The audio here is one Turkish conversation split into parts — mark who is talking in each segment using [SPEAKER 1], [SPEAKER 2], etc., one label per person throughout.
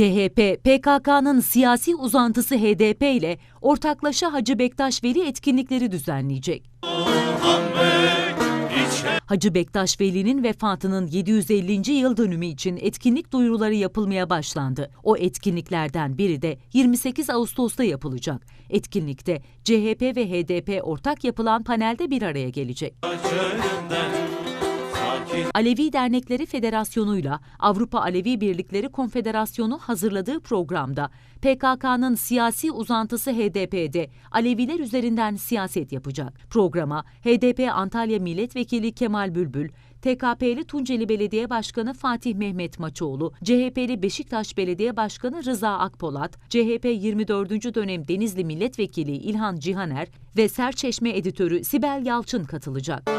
[SPEAKER 1] CHP, PKK'nın siyasi uzantısı HDP ile ortaklaşa Hacı Bektaş Veli etkinlikleri düzenleyecek. Hacı Bektaş Veli'nin vefatının 750. yıl dönümü için etkinlik duyuruları yapılmaya başlandı. O etkinliklerden biri de 28 Ağustos'ta yapılacak. Etkinlikte CHP ve HDP ortak yapılan panelde bir araya gelecek. Alevi Dernekleri Federasyonu'yla Avrupa Alevi Birlikleri Konfederasyonu hazırladığı programda PKK'nın siyasi uzantısı HDP'de Aleviler üzerinden siyaset yapacak. Programa HDP Antalya Milletvekili Kemal Bülbül, TKP'li Tunceli Belediye Başkanı Fatih Mehmet Maçoğlu, CHP'li Beşiktaş Belediye Başkanı Rıza Akpolat, CHP 24. dönem Denizli Milletvekili İlhan Cihaner ve Serçeşme editörü Sibel Yalçın katılacak.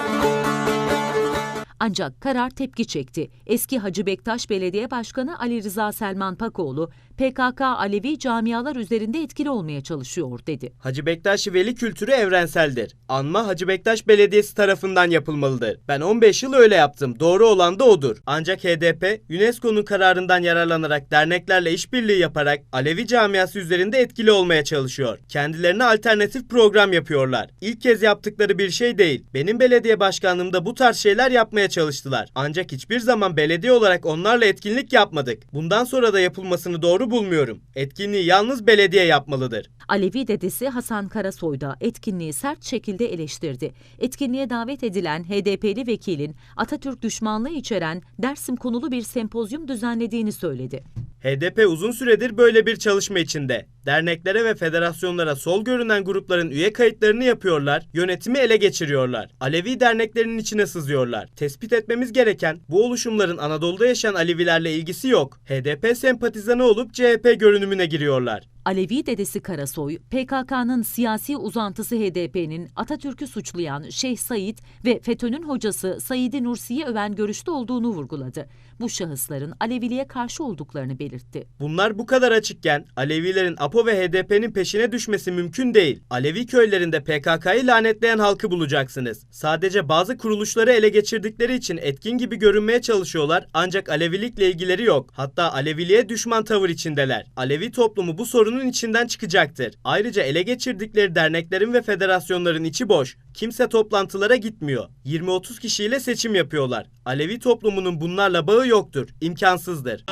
[SPEAKER 1] Ancak karar tepki çekti. Eski Hacı Bektaş Belediye Başkanı Ali Rıza Selman Pakoğlu, PKK Alevi camialar üzerinde etkili olmaya çalışıyor dedi.
[SPEAKER 2] Hacı Bektaş Veli kültürü evrenseldir. Anma Hacı Bektaş Belediyesi tarafından yapılmalıdır. Ben 15 yıl öyle yaptım. Doğru olan da odur. Ancak HDP, UNESCO'nun kararından yararlanarak derneklerle işbirliği yaparak Alevi camiası üzerinde etkili olmaya çalışıyor. Kendilerine alternatif program yapıyorlar. İlk kez yaptıkları bir şey değil. Benim belediye başkanlığımda bu tarz şeyler yapmaya çalıştılar. Ancak hiçbir zaman belediye olarak onlarla etkinlik yapmadık. Bundan sonra da yapılmasını doğru bulmuyorum. Etkinliği yalnız belediye yapmalıdır.
[SPEAKER 1] Alevi dedesi Hasan Karasoy da etkinliği sert şekilde eleştirdi. Etkinliğe davet edilen HDP'li vekilin Atatürk düşmanlığı içeren Dersim konulu bir sempozyum düzenlediğini söyledi.
[SPEAKER 2] HDP uzun süredir böyle bir çalışma içinde. Derneklere ve federasyonlara sol görünen grupların üye kayıtlarını yapıyorlar, yönetimi ele geçiriyorlar. Alevi derneklerinin içine sızıyorlar. Tespit etmemiz gereken bu oluşumların Anadolu'da yaşayan Alevilerle ilgisi yok. HDP sempatizanı olup CHP görünümüne giriyorlar.
[SPEAKER 1] Alevi dedesi Karasoy, PKK'nın siyasi uzantısı HDP'nin Atatürk'ü suçlayan Şeyh Said ve FETÖ'nün hocası Said Nursi'yi öven görüşte olduğunu vurguladı. Bu şahısların Aleviliğe karşı olduklarını belirtti.
[SPEAKER 2] Bunlar bu kadar açıkken Alevilerin APO ve HDP'nin peşine düşmesi mümkün değil. Alevi köylerinde PKK'yı lanetleyen halkı bulacaksınız. Sadece bazı kuruluşları ele geçirdikleri için etkin gibi görünmeye çalışıyorlar ancak Alevilikle ilgileri yok. Hatta Aleviliğe düşman tavır içindeler. Alevi toplumu bu sorunun içinden çıkacaktır. Ayrıca ele geçirdikleri derneklerin ve federasyonların içi boş. Kimse toplantılara gitmiyor. 20-30 kişiyle seçim yapıyorlar. Alevi toplumunun bunlarla bağı yoktur. İmkansızdır.